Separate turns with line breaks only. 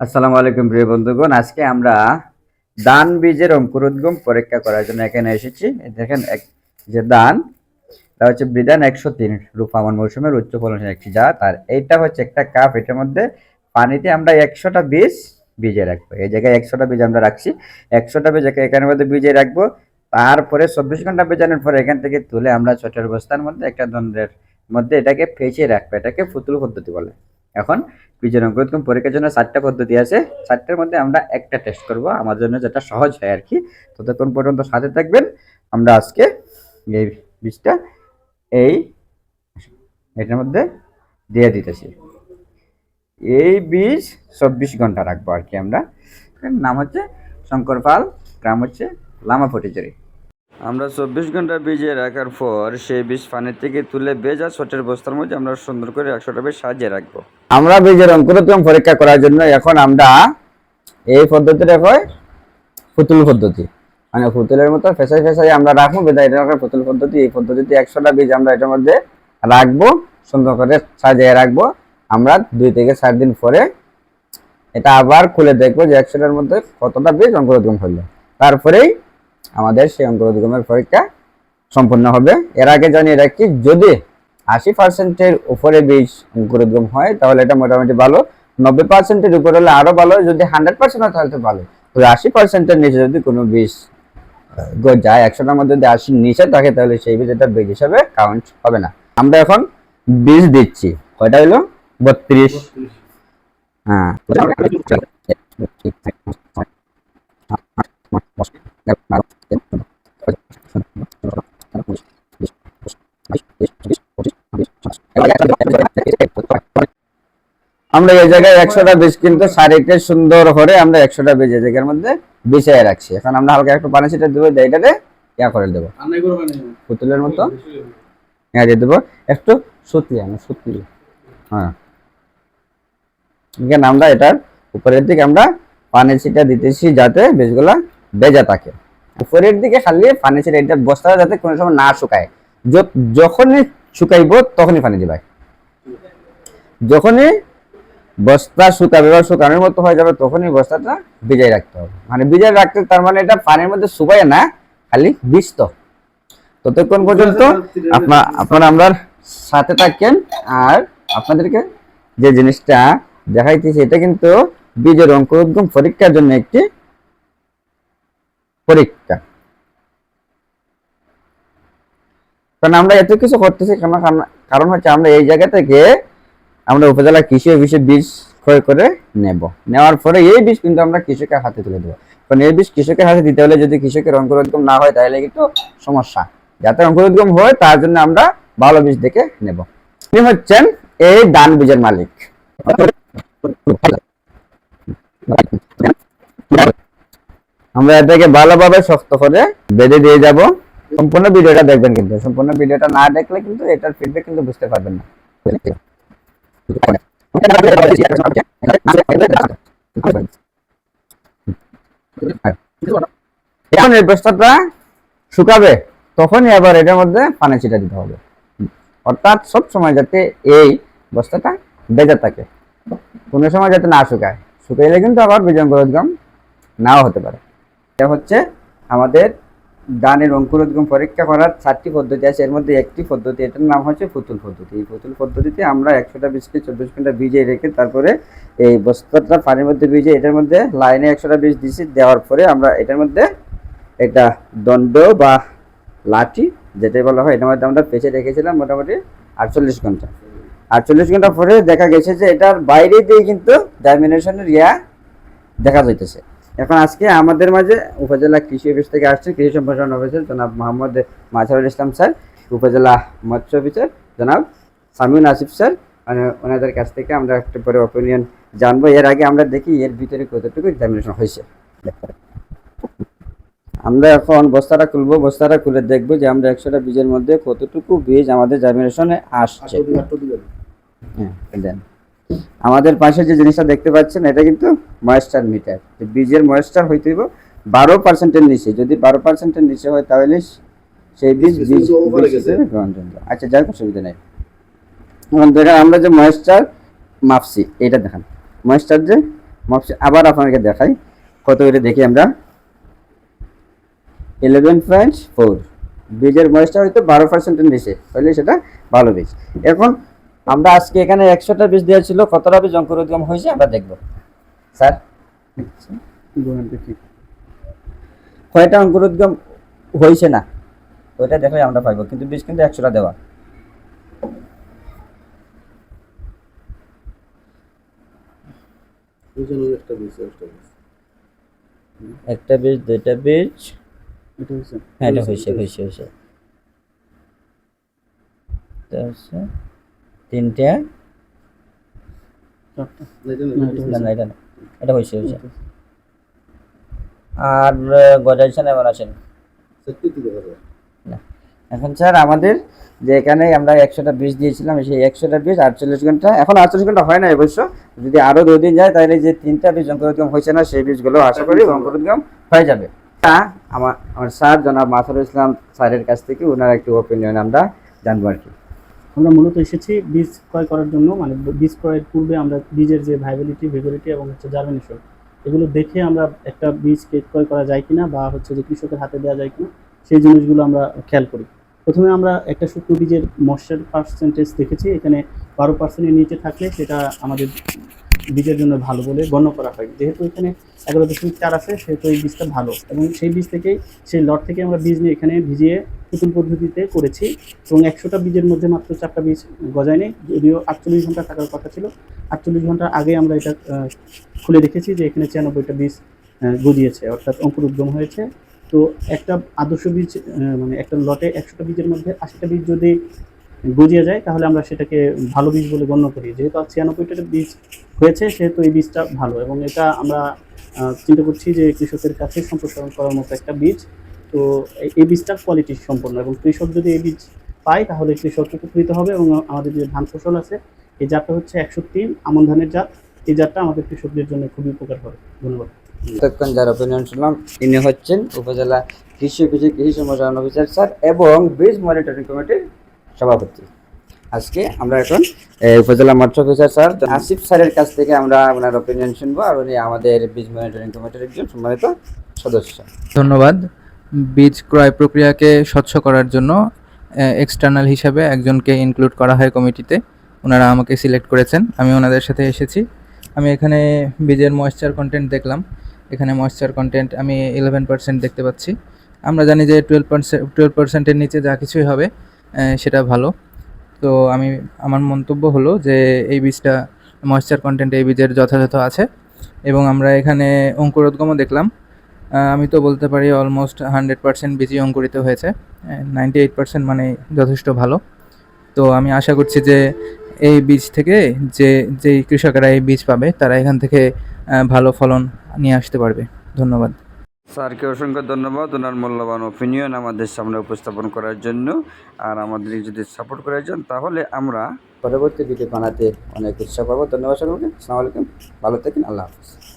আসসালামু আলাইকুম প্রিয় বন্ধুগণ। আজকে আমরা দান বীজের অঙ্কুরোদ্গম পরীক্ষা করার জন্য এখানে এসেছি। দেখেন এক যে দান, তা হচ্ছে বিধান একশো তিন, রূপামন মৌসুমের উচ্চ ফলনশীল একটি জাত। আর এইটা হচ্ছে একটা কাপ, এটার মধ্যে পানিতে আমরা একশোটা বীজ ভিজে রাখব। এই জায়গায় একশোটা বীজ আমরা রাখছি। একশোটা বীজ এখানের মধ্যে ভিজে রাখব। তারপরে চব্বিশ ঘণ্টা বেজানোর পরে এখান থেকে তুলে আমরা ছোটের বস্তার মধ্যে একটা দণ্ডের মধ্যে এটাকে ফেঁচে রাখব। এটাকে ফুতুল পদ্ধতি বলে। এখন বীজের অঙ্কুরোদ্গম পরীক্ষার জন্য চারটা পদ্ধতি আছে। চারটার মধ্যে আমরা একটা টেস্ট করব। আমার জন্য যেটা সহজ হয় আর কি। ততক্ষণ পর্যন্ত সাথে থাকবেন। আমরা আজকে এই বীজটা এই এটার মধ্যে দিয়ে দিতেছি। এই বীজ চব্বিশ ঘণ্টা রাখব আর কি আমরা। নাম হচ্ছে শঙ্কর পাল গ্রাম হচ্ছে লামা ফটিচুরি আমরা চব্বিশ ঘণ্টা ভিজিয়ে রাখার পর সেই বীজ পানির থেকে তুলে বেজা ছোটের বস্তার মধ্যে আমরা সুন্দর করে একশোটা বীজ সাজিয়ে রাখব। আমরা বীজের অঙ্কুরোদ্গম পরীক্ষা করার জন্য এখন আমরা এই পদ্ধতিটা হয় পুতুল পদ্ধতি। মানে পুতুলের মতো ফেসাই ফেসাই আমরা রাখব বেদা এটা পুতুল পদ্ধতি। এই পদ্ধতিতে একশোটা বীজ আমরা এটার মধ্যে রাখব, সুন্দর করে সাজিয়ে রাখব। আমরা দুই থেকে চার দিন পরে এটা আবার খুলে দেখব যে একশোটার মধ্যে কতটা বীজ অঙ্কুরোদ্গম হলো। তারপরেই আমাদের সেই অঙ্কুরোদ্গমের পরীক্ষা সম্পূর্ণ হবে। এর আগে জানিয়ে রাখি, যদি আশি পার্সেন্টের উপরে বীজ অঙ্কুরোদ্গম হয়, তাহলে এটা মোটামুটি ভালো। নব্বই পার্সেন্টের উপরে হলে আরও ভালো যদি হান্ড্রেড পার্সেন্ট হয়, তাহলে ভালো তো আশি পার্সেন্টের নিচে যদি কোনো বীজ যায় একশোটার মধ্যে যদি আশির নিচে থাকে, তাহলে সেই বীজ এটা বীজ হিসাবে কাউন্ট হবে না। আমরা এখন বীজ দিচ্ছি। কয়টা হলো? বত্রিশ। হ্যাঁ। আমরা এই জায়গায় একশোটা বীজ কিন্তু সারিতে সুন্দর করে আমরা একশোটা বীজ এই জায়গার মধ্যে বিছিয়ে রাখছি। এখন আমরা হালকা একটু পানি ছিটে দেবো এইটাতে ইয়া করে দেবো। পুতুলের মতো? হ্যাঁ দিয়ে দেবো। একটু সুতলি আমরা সুতলি হ্যাঁ। আমরা এটার উপরের দিকে আমরা পানি ছিটা দিতেছি যাতে বীজগুলা বেজা থাকে। উপরের দিকে খালি পানি ছিটা এটা বস্তাটা যাতে কোনো সময় না শুকায়। যখনই শুকাইব তখনই পানি দিবাই। যখনই বস্তা শুকাবে বা শুকানোর মতো হয়ে যাবে তখনই বস্তাটা ভিজাই রাখতে হবে। মানে ভিজাই রাখতে তার মানে এটা পানির মধ্যে শুকায় না, খালি বীজ তো ততক্ষণ পর্যন্ত আপনার আপনারা আমরা সাথে থাকেন আর আপনাদেরকে যে জিনিসটা দেখাইতেছি, এটা কিন্তু বীজের অঙ্কুরোদ্গম পরীক্ষার জন্য একটি পরীক্ষা। কারণ আমরা এত কিছু করতেছি কারণ- হচ্ছে আমরা এই জায়গা থেকে আমরা উপজেলা কৃষি অফিসে বীজ ক্রয় করে নেব। নেওয়ার পরে এই বীজ কিন্তু আমরা কৃষকের হাতে তুলে দেবো। কারণ এই বীজ কৃষকের হাতে দিতে হলে যদি কৃষকের অঙ্কুরোদ্গম না হয়, তাহলে কিন্তু সমস্যা। যাতে অঙ্কুরোদ্গম হয়, তার জন্য আমরা ভালো বীজ দেখে নেব। তিনি হচ্ছেন এই দান বীজের মালিক। আমরা এটাকে ভালোভাবে শক্ত করে বেঁধে দিয়ে যাব। সম্পূর্ণ ভিডিওটা দেখবেন কিন্তু। সম্পূর্ণ ভিডিওটা না দেখলে কিন্তু এটার ফিডব্যাক কিন্তু বুঝতে পারবেন না। এখন এই বস্তাটা শুকাবে, তখনই আবার এটার মধ্যে পানি ছিটা দিতে হবে। অর্থাৎ সব সময় যাতে এই বস্তাটা বেজা থাকে। কোনো সময় যাতে না শুকায়। শুকাইলে কিন্তু আবার বীজাঙ্কুরোদ্গম নাও হতে পারে। এটা হচ্ছে আমাদের দানের অঙ্কুরোদ্গম পরীক্ষা করার চারটি পদ্ধতি আছে। এর মধ্যে একটি পদ্ধতি, এটার নাম হচ্ছে পুতুল পদ্ধতি। এই পুতুল পদ্ধতিতে আমরা একশোটা বীজকে চব্বিশ ঘণ্টা ভিজিয়ে রেখে তারপরে এই বস্তাটা পানির মধ্যে ভিজে এটার মধ্যে লাইনে একশোটা বীজ দিছি দেওয়ার পরে আমরা এটার মধ্যে এটা দণ্ড বা লাঠি, যেটাই বলা হয়, এটার মধ্যে আমরা পেঁচে রেখেছিলাম মোটামুটি আটচল্লিশ ঘণ্টা। আটচল্লিশ ঘণ্টা পরে দেখা গেছে যে এটার বাইরে দিয়ে কিন্তু ডাইমিনেশনের ইয়া দেখা যাইতেছে। এখন আজকে আমাদের মাঝে উপজেলা কৃষি অফিস থেকে আসছে কৃষি সম্প্রসারণ অফিসার জনাব মোহাম্মদ মাঝারুল ইসলাম স্যার উপজেলা মৎস্য অফিসার জনাব সামিউন আসিফ স্যার মানে ওনাদের কাছ থেকে আমরা একটা পরে অপিনিয়ন জানব। এর আগে আমরা দেখি এর ভিতরে কতটুকু এক্সামিনেশন হয়েছে। আমরা এখন বস্তাটা খুলবো বস্তাটা খুলে দেখব যে আমরা একশোটা বীজের মধ্যে কতটুকু বীজ আমাদের জার্মিনেশনে আসছে। হ্যাঁ দেন। আমাদের পাশে যে জিনিসটা দেখতে পাচ্ছেন এটা কিন্তু ময়েশ্চার মিটার বীজের ময়েশ্চার হইতে হইব বারো পার্সেন্টের নিচে। যদি বারো পার্সেন্টের নিচে হয় তাহলে সেই বীজ বীজ গ্রহণযোগ্য আচ্ছা যাই অসুবিধা নেই। এখন দেখেন আমরা যে ময়েশ্চার মাপছি এটা দেখেন। ময়েশ্চার যে মাপছি আবার আপনাকে দেখাই। কত এটা দেখি আমরা? ইলেভেন পয়েন্ট ফোর বীজের বয়সটা হয়তো বারো পার্সেন্টের নিচে তাহলে সেটা ভালো বীজ। এখন আমরা আজকে এখানে একশোটা বীজ দেওয়া ছিল। কতটা বীজ অঙ্কুরোদ্গম হয়েছে আমরা দেখব। স্যার? কয়টা অঙ্কুরোদ্গম হয়েছে না? ওইটা দেখলে আমরা পাইবো, কিন্তু বীজ কিন্তু একশোটা দেওয়া।
একটা
বীজ, দুইটা বীজ। হ্যাঁ হয়েছে হয়েছে হয়েছে। তিনটা।
এটা
হয়েছে হয়েছে। আর আহ, গজাইছে এবার আছেন? এখন স্যার আমাদের যে এখানে আমরা একশোটা বীজ দিয়েছিলাম সেই একশোটা বীজ আটচল্লিশ ঘণ্টা এখন আটচল্লিশ ঘণ্টা হয় না অবশ্য। যদি আরও দুই দিন যায় তাহলে যে তিনটা বীজ অঙ্কুরোদ্গম হয়েছে না সেই বীজগুলো আশা করি অঙ্কুরোদ্গম হয়ে যাবে। তা আমার আমার স্যার জনাব মাসুরুল ইসলাম স্যারের কাছ থেকে ওনার একটু ওপিনিয়ন আমরা জানব আর কি।
আমরা মূলত এসেছি বীজ ক্রয় করার জন্য মানে বীজ ক্রয়ের পূর্বে আমরা বীজের যে ভাইবিলিটি ভিগোরিটি এবং হচ্ছে জার্মিনেশন এগুলো দেখে আমরা একটা বীজ কে ক্রয় করা যায় কিনা বা হচ্ছে যে কৃষকের হাতে দেওয়া যায় কিনা, সেই জিনিসগুলো আমরা খেয়াল করি। প্রথমে আমরা একটা শুকনো বীজের ময়শ্চার পার্সেন্টেজ দেখেছি, এখানে বারো পার্সেন্টের নিচে থাকলে সেটা আমাদের বীজের জন্য ভালো বলে গণ্য করা হয়। যেহেতু এখানে এগারো দশমিক চার আছে, সেহেতু এই বীজটা ভালো। এবং সেই বীজ থেকেই, সেই লট থেকে আমরা বীজ নিয়ে এখানে ভিজিয়ে পুতুল পদ্ধতিতে করেছি এবং একশোটা বীজের মধ্যে মাত্র চারটা বীজ গজায় যদিও আটচল্লিশ ঘণ্টা থাকার কথা ছিল। আটচল্লিশ ঘণ্টার আগে আমরা এটা খুলে দেখেছি যে এখানে ছিয়ানব্বইটা বীজ গজিয়েছে অর্থাৎ অঙ্কুর উদ্গম হয়েছে। তো একটা আদর্শ বীজ মানে একটা লটে একশোটা বীজের মধ্যে আশিটা বীজ যদি গজিয়ে যায়, তাহলে আমরা সেটাকে ভালো বীজ বলে গণ্য করি। যেহেতু ছিয়ানব্বইটা বীজ হয়েছে, সেহেতু এই বীজটা ভালো। এবং এটা আমরা চিন্তা করছি যে কৃষকের কাছে সম্প্রসারণ করার মতো একটা বীজ তো এই- বীজটার কোয়ালিটি সম্পন্ন এবং কৃষক যদি এই বীজ পায় তাহলে কৃষক উপকৃত হবে এবং আমাদের যে ধান ফসল আছে এই জাতটা হচ্ছে একশো তিন আমন ধানের জাত। এই জাতটা আমাদের কৃষকদের জন্য খুবই উপকার হবে। ধন্যবাদ।
এতক্ষণ যার ওপিনিয়ন শুনলাম ইনি হচ্ছেন উপজেলা কৃষি কৃষি কৃষি সম্প্রসারণ অফিসার স্যার এবং বীজ মনিটরিং কমিটির সভাপতি। আজকে আমরা এখন উপজেলা মৎস্য অফিসার স্যার আসিফ স্যারের কাছ থেকে আমরা ওনার ওপিনিয়ন শুনব আর উনি আমাদের বীজ মনিটরিং কমিটির একজন সম্মানিত সদস্য।
ধন্যবাদ। বীজ ক্রয় প্রক্রিয়াকে স্বচ্ছ করার জন্য এক্সটার্নাল হিসাবে একজনকে ইনক্লুড করা হয় কমিটিতে। ওনারা আমাকে সিলেক্ট করেছেন। আমি ওনাদের সাথে এসেছি। আমি এখানে বীজের ময়েশ্চার কন্টেন্ট দেখলাম। এখানে ময়েশ্চার কন্টেন্ট আমি ইলেভেন পার্সেন্ট দেখতে পাচ্ছি। আমরা জানি যে টুয়েলভ পার্সেন্ট টুয়েলভ পার্সেন্টের নিচে যা কিছুই হবে সেটা ভালো। তো আমি, আমার মন্তব্য হলো যে এই বীজটা ময়েশ্চার কন্টেন্ট এই বীজের যথাযথ আছে। এবং আমরা এখানে অঙ্কুরোদ্গমও দেখলাম। আমি তো বলতে পারি অলমোস্ট হান্ড্রেড পার্সেন্ট বীজই অঙ্কুরিত হয়েছে। নাইনটি এইট পার্সেন্ট মানে যথেষ্ট ভালো। তো আমি আশা করছি যে এই বীজ থেকে যে যেই কৃষকেরা এই বীজ পাবে তারা এখান থেকে ভালো ফলন নিয়ে আসতে পারবে। ধন্যবাদ।
স্যারকে অসংখ্য ধন্যবাদ। ওনার মূল্যবান ওপিনিয়ন আমাদের সামনে উপস্থাপন করার জন্য। আর আমাদের যদি সাপোর্ট করার জন্য তাহলে আমরা পরবর্তী ভিডিও বানাতে অনেক উৎসাহ পাবো। ধন্যবাদ সকলকে। আসসালামু আলাইকুম। ভালো থাকেন। আল্লাহ হাফিজ।